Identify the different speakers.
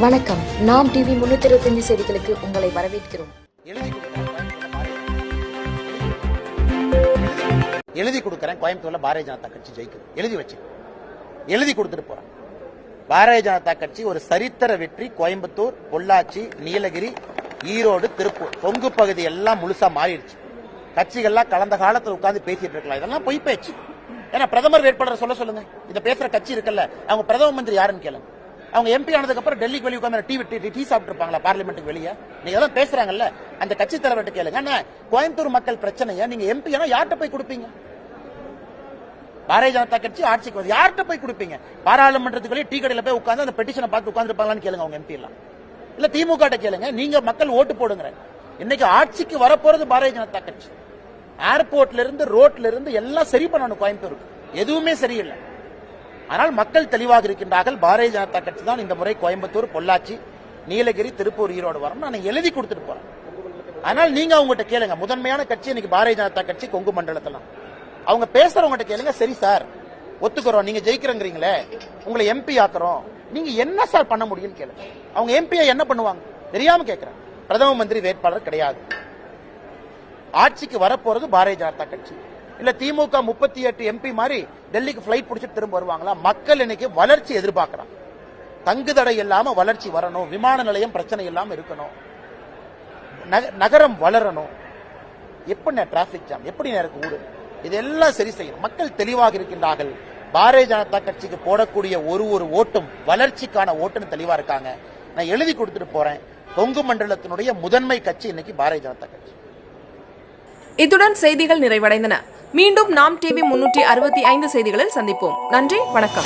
Speaker 1: வணக்கம். நாம் டிவி முன்னூத்தி இருபத்தஞ்சு செய்திகளுக்கு உங்களை வரவேற்கிறோம்.
Speaker 2: எழுதி கொடுக்கறேன். கோயம்புத்தூர்ல பாரதிய- எழுதி கொடுக்குறேன் கோயம்புத்தூர்ல ஜனதா கட்சி ஜெயிக்கும் எழுதி வச்சு. எழுதி கொடுத்துட்டு போறேன் பாரதிய ஜனதா கட்சி ஒரு சரித்திர வெற்றி கோயம்புத்தூர் பொள்ளாச்சி நீலகிரி ஈரோடு திருப்பூர். கொங்கு பகுதி எல்லாம் முழுசா மாறிடுச்சு. கட்சிகள்லாம் கலந்த காலத்துல உட்கார்ந்து பேசிட்டு இருக்கலாம். இதெல்லாம் பொய் பேச்சு. ஏன்னா பிரதமர் வேட்பாளர் சொல்ல சொல்லுங்க. இந்த பேசுற கட்சி இருக்குல்ல. அவங்க பிரதம மந்திரி யாருன்னு கேளுங்க. அவங்க எம்பி ஆனதுக்கு அப்புறம் டெல்லிக்கு வெளியே உட்காந்து டீ டீ டீ சாப்பிட்டு இருப்பாங்களா பார்லிமெண்ட்டுக்கு வெளியே? நீங்க தான் பேசுறாங்கல்ல. அந்த கட்சி தலைவர்கிட்ட கேளுங்க. கோயம்புத்தூர் மக்கள் பிரச்சனையை? நீங்க எம்பி ஆனா யார்கிட்ட போய் கொடுப்பீங்க? பாரதிய ஜனதா கட்சி ஆட்சிக்கு வந்து யார்கிட்ட போய் கொடுப்பீங்க? பாராளுமன்றத்துக்கு வெளியே டீ கடையில் போய் உட்காந்து அந்த பெட்டிஷனை பார்த்து உட்காந்துருப்பாங்களான்னு கேளுங்க அவங்க எம்பி எல்லாம். இல்ல திமுக கிட்ட கேளுங்க. நீங்க மக்கள் ஓட்டு போடுங்க இன்னைக்கு ஆட்சிக்கு வரப்போறது பாரதிய ஜனதா கட்சி. ஏர்போர்ட்ல இருந்து ரோட்ல இருந்து எல்லாம் சரி பண்ணணும் கோயம்புத்தூருக்கு. எதுவுமே சரியில்லை. ஆனால் மக்கள் தெளிவாக இருக்கின்றார்கள். பாரதிய ஜனதா கட்சி தான் இந்த முறை கோயம்புத்தூர் பொள்ளாச்சி நீலகிரி திருப்பூர் ஈரோடு வரும் நான் எழுதி கொடுத்துட்டு போறேன். ஆனால் நீங்க அவங்ககிட்ட கேளுங்க. முதன்மையான கட்சி இன்னைக்கு பாரதிய ஜனதா கட்சி கொங்கு மண்டலத்தில் அவங்க பேசுறவங்ககிட்ட கேளுங்க. சரி சார். ஒத்துக்கிறோம். நீங்க ஜெயிக்கிறங்கிறீங்களே. உங்களை எம்பி ஆக்குறோம். நீங்க என்ன சார் பண்ண முடியும்னு கேளுங்க. அவங்க எம்பியை என்ன பண்ணுவாங்க? தெரியாம கேட்கிறேன் பிரதம மந்திரி வேட்பாளர் கிடையாது. ஆட்சிக்கு வரப்போறது பாரதிய ஜனதா கட்சி. இல்ல திமுக முப்பத்தி எட்டு எம்பி மாதிரி டெல்லிக்கு பிளைட் பிடிச்சிட்டு திரும்ப வருவாங்களா? மக்கள் இன்னைக்கு வளர்ச்சி எதிர்பார்க்கறாங்க. தங்குதடை இல்லாம வளர்ச்சி வரணும். விமான நிலையம் பிரச்சனை இல்லாம இருக்கணும். நக- நகரம் வளரணும். எப்படி டிராபிக் ஜாம் எப்படி எனக்கு ஊடு இதெல்லாம் சரி செய்யணும். மக்கள் தெளிவாக இருக்கின்றார்கள். பாரதிய ஜனதா கட்சிக்கு போடக்கூடிய ஒரு ஒரு ஓட்டும் வளர்ச்சிக்கான ஓட்டுன்னு தெளிவா இருக்காங்க. நான் எழுதி கொடுத்துட்டு போறேன். கொங்கு மண்டலத்தினுடைய முதன்மை கட்சி இன்னைக்கு பாரதிய ஜனதா கட்சி.
Speaker 3: இத்துடன் செய்திகள் நிறைவடைந்தன. மீண்டும் நாம் டிவி முன்னூற்றி அறுபத்தி ஐந்து செய்திகளில் சந்திப்போம். நன்றி வணக்கம்.